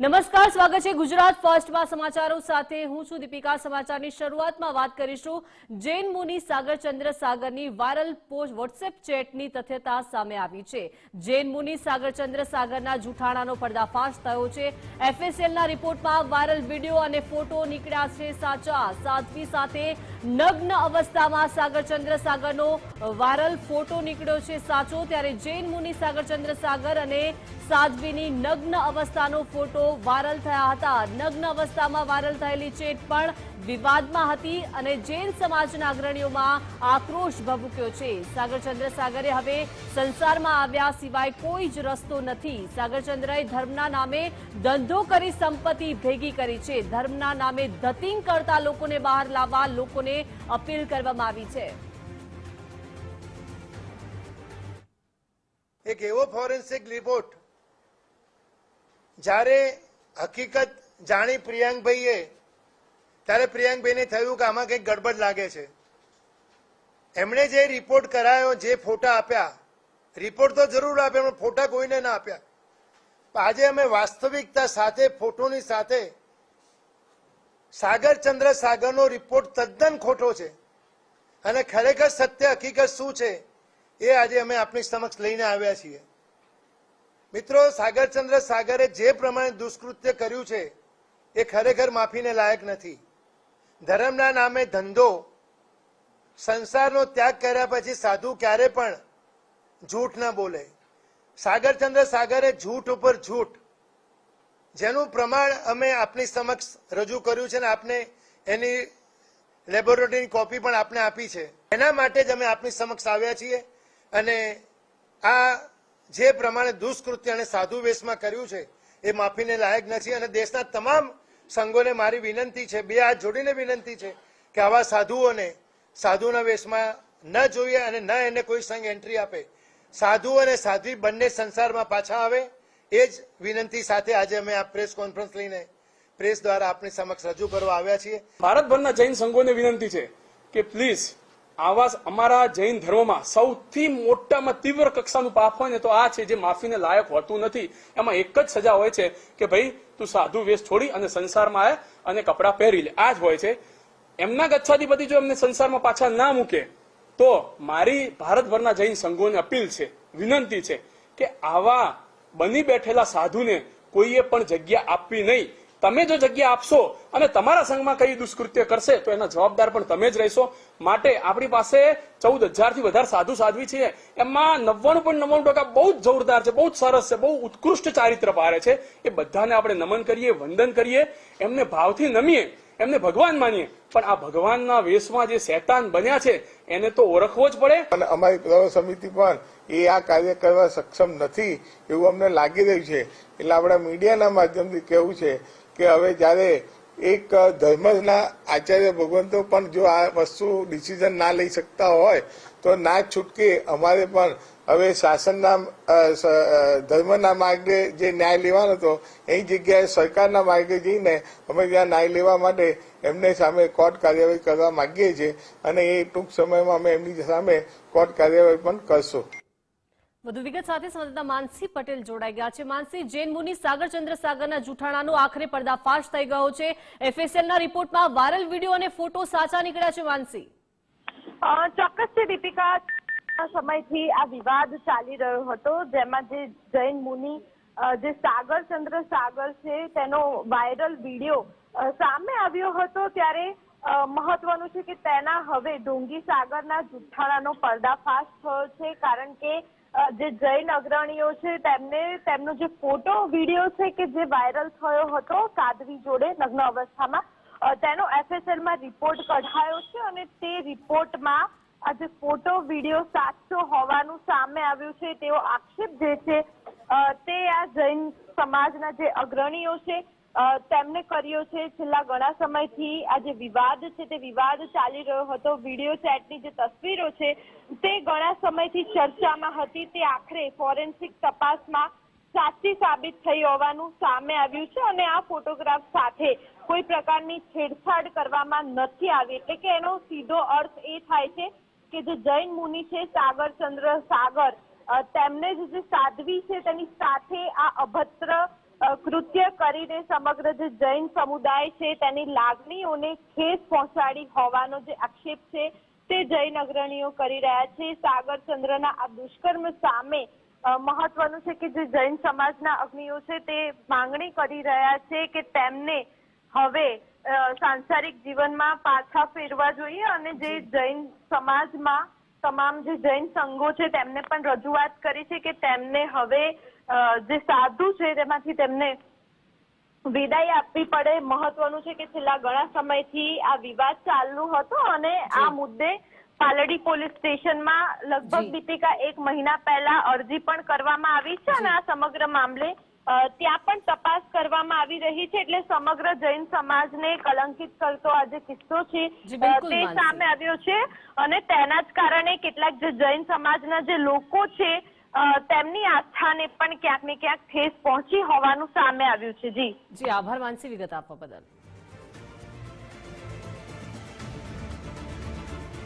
નમસ્કાર, સ્વાગત છે ગુજરાત ફર્સ્ટમાં સમાચારો સાથે હું છું દીપિકા. સમાચારની શરૂઆતમાં વાત કરીશું. જૈન મુનિ સાગરચંદ્ર સાગરની વાયરલ પોસ્ટ વોટ્સએપ ચેટની તથ્યતા સામે આવી છે. જૈન મુનિ સાગરચંદ્ર સાગરના જૂઠાણાનો પર્દાફાશ થયો છે. એફએસએલના રિપોર્ટમાં વાયરલ વીડિયો અને ફોટો નીકળ્યા છે સાચા. સાધ્વી સાથે નગ્ન અવસ્થામાં સાગરચંદ્ર સાગરનો વાયરલ ફોટો નીકળ્યો છે સાચો. ત્યારે જૈન મુનિ સાગરચંદ્ર સાગર અને સાધ્વીની નગ્ન અવસ્થાનો ફોટો વાયરલ થયા હતા. નગ્ન અવસ્થામાં વાયરલ થયેલી ચેટ પણ વિવાદમાં હતી અને જૈન સમાજના અગ્રણીઓમાં આક્રોશ ભભૂક્યો છે. સાગરચંદ્ર સાગરે હવે સંસારમાં આવ્યા સિવાય કોઈ જ રસ્તો નથી. સાગરચંદ્રએ ધર્મના નામે ધંધો કરી સંપત્તિ ભેગી કરી છે. ધર્મના નામે ધતિંગ કરતા લોકોને બહાર લાવવા લોકોને અપીલ કરવામાં આવી છે. એક એવો ફોરેન્સિક રિપોર્ટ જ્યારે હકીકત જાણી પ્રિયાંકભાઈએ, ત્યારે પ્રિયાંકભાઈને થયું કે આમાં કંઈક ગડબડ લાગે છે. એમણે જે રિપોર્ટ કરાયો, જે ફોટા આપ્યા રિપોર્ટ તો જરૂર આપ્યા પણ ફોટા કોઈને ના આપ્યા. આજે અમે વાસ્તવિકતા સાથે, ફોટોની સાથે સાગરચંદ્ર સાગરનો રિપોર્ટ તદ્દન ખોટો છે. અને ખરેખર સત્ય હકીકત શું છે, એ આજે અમે આપની સમક્ષ લઈને આવ્યા છીએ. મિત્રો, સાગરચંદ્ર સાગરે જે પ્રમાણે દુષ્કૃત્ય કર્યું છે, એ ખરેખર માફીને લાયક નથી. ધર્મના નામે ધંધો, સંસારનો ત્યાગ કર્યા પછી સાધુ ક્યારે પણ જૂઠ ન બોલે. સાગરચંદ્ર સાગરે જૂઠ ઉપર જૂઠ, જેનું પ્રમાણ અમે આપની સમક્ષ રજૂ કર્યું છે ને આપને એની લેબોરેટરીની કોપી પણ આપને આપી છે. એના માટે જ અમે આપની સમક્ષ આવ્યા છીએ અને આ જે પ્રમાણે દુષ્કૃત્ય અને સાધુ વેશમાં કર્યું છે, એ માફીને લાયક નથી અને દેશના તમામ સંઘોને મારી વિનંતી છે, બે હાથ જોડીને વિનંતી છે કે આવા સાધુઓને સાધુના વેશમાં ન જોઈએ અને ન એને કોઈ સંઘ એન્ટ્રી આપે. સાધુ અને સાધ્વી બંને સંસારમાં પાછા આવે, એ જ વિનંતી સાથે આજે અમે આ પ્રેસ કોન્ફરન્સ લઈને પ્રેસ દ્વારા આપની સમક્ષ રજૂ કરવા આવ્યા છીએ. ભારતભરના જૈન સંઘોને વિનંતી છે કે પ્લીઝ આવા અમારા જૈન ધર્મમાં સૌથી મોટામાં તીવ્ર કક્ષાનું પાપ હોય ને તો આ છે જે માફીને લાયક હોતું નથી. એમાં એક જ સજા હોય છે કે ભાઈ, તું સાધુ વેશ છોડી અને સંસારમાં આવે અને કપડાં પહેરી લે. આ જ હોય છે. એમના ગચ્છાધિપતિ જો એમને સંસારમાં પાછા ના મૂકે, તો મારી ભારતભરના જૈન સંઘોને અપીલ છે, વિનંતી છે કે આવા બની બેઠેલા સાધુને કોઈએ પણ જગ્યા આપવી નહીં. તમે જો જગ્યા આપશો અને તમારા સંઘમાં કઈ દુષ્કૃત્ય કરશે, તો એના જવાબદાર પણ તમે જ રહેશો. માટે આપણી પાસે ચૌદથી વધારે સાધુ સાધ્વી છે. એમાં નવ્વાણું પોઈન્ટ નવ્વાણું ટકા બહુ જ જોરદાર છે, બહુ સરસ છે, બહુ ઉત્કૃષ્ટ ચારિત્ર પારે છે. એ બધાને આપણે નમન કરીએ, વંદન કરીએ. એમને ભાવથી નમીએ, એમને ભગવાન માનીએ. પણ આ ભગવાનના વેશમાં જે શૈતાન બન્યા છે, એને તો ઓળખવો જ પડે. અને અમારી પ્રવ સમિતિ પણ એ આ કાર્ય કરવા સક્ષમ નથી એવું અમને લાગી રહ્યું છે. એટલે આપણા મીડિયાના માધ્યમથી કહેવું છે કે હવે જ્યારે એક ધર્મના આચાર્ય ભગવંતો પણ જો આ વસ્તુ ડિસિઝન ના લઈ શકતા હોય, તો ના છૂટકે અમારે પણ હવે શાસનના ધર્મના માર્ગે જે ન્યાય લેવાનો હતો એ જગ્યાએ સરકારના માર્ગે જઈને અમે ત્યાં ન્યાય લેવા માટે એમને સામે કોર્ટ કાર્યવાહી કરવા માંગીએ છીએ અને એ ટૂંક સમયમાં અમે એમની સામે કોર્ટ કાર્યવાહી પણ કરશું. વધુ વિગત સાથે સંવાદદાતા માનસી પટેલ જોડાઈ ગયા છે. માનસી, જૈન મુનિ સાગરચંદ્ર સાગરના જૂઠાણાનો આખરે પર્દાફાશ થઈ ગયો છે. એફએસએલના રિપોર્ટમાં વાયરલ વીડિયો અને ફોટો સાચા નીકળ્યા છે, માનસી. ચોક્કસ છે, દીપિકા. સમયથી આ વિવાદ ચાલી રહ્યો હતો, જેમાં જે જૈન મુનિ જે સાગરચંદ્ર સાગર છે, તેનો વાયરલ વીડિયો સામે આવ્યો હતો ત્યારે મહત્વનું છે કે તેના હવે ડુંગી સાગરના જુઠ્ઠાણાનો પર્દાફાશ થયો છે, કારણ કે જે જૈન અગ્રણીઓ છે, તેમને, તેમનો જે ફોટો, વીડિયો છે કે જે વાયરલ થયો હતો સાધ્વી જોડે નગ્ન અવસ્થામાં તેનો એફએસએલમાં રિપોર્ટ કઢાયો છે અને તે રિપોર્ટમાં આ જે ફોટો, વીડિયો સાચો હોવાનું સામે આવ્યું છે, તેવો આક્ષેપ જે છે તે આ જૈન સમાજના જે અગ્રણીઓ છે અ, તેમને કર્યો છે છેલ્લા ઘણા સમયથી આ જે વિવાદ છે તે વિવાદ ચાલી રહ્યો હતો. વીડિયો ચેટની જે તસવીરો છે તે ઘણા સમયથી ચર્ચામાં હતી. તે આખરે ફોરેન્સિક તપાસમાં સાચી સાબિત થઈ હોવાનું સામે આવ્યું છે અને આ ફોટોગ્રાફ સાથે કોઈ પ્રકારની છેડછાડ કરવામાં નથી આવી. એટલે કે એનો સીધો અર્થ એ થાય છે કે જે જૈન મુનિ છે સાગર ચંદ્ર સાગર તેમને જ સાધ્વી છે તેની સાથે આ અભદ્ર કૃત્ય કરીને સમગ્ર જે જૈન સમુદાય છે, તેની લાગણીઓને ખેસ પહોંચાડી હોવાનો જે આક્ષેપ છે, તે જૈન અગ્રણીઓ કરી રહ્યા છે. સાગરચંદ્રના આ દુષ્કર્મ સામે મહત્વનું છે કે જે જૈન સમાજના અગ્નિઓ છે, તે માંગણી કરી રહ્યા છે કે તેમને હવે સાંસારિક જીવનમાં પાછા ફેરવા જોઈએ અને જે જૈન સમાજમાં તમામ જે જૈન સંઘો છે તેમને પણ રજૂઆત કરી છે કે તેમને હવે જે સાધુ છે તેમાંથી તેમને વિદાય આપવી પડે. મહત્વનું છે કે છેલ્લા ઘણા સમયથી આ વિવાદ ચાલુ હતો અને આ મુદ્દે પાલડી પોલીસ સ્ટેશનમાં લગભગ. દીપિકા એક મહિના પહેલા અરજી પણ કરવામાં આવી છે અને આ સમગ્ર મામલે ત્યાં આવી રહી છે એટલે સમગ્ર જૈન સમાજને કલંકિત કરતો આ જે કિસ્સો છે તે સામે આવ્યો છે અને તેના જ કારણે કેટલાક જે જૈન સમાજના જે લોકો છે તેમની આસ્થાને પણ ક્યાંક ને ક્યાંક ઠેસ પહોંચી હોવાનું સામે આવ્યું છે. જી. જી આભાર માનસી વિગત આપવા બદલ.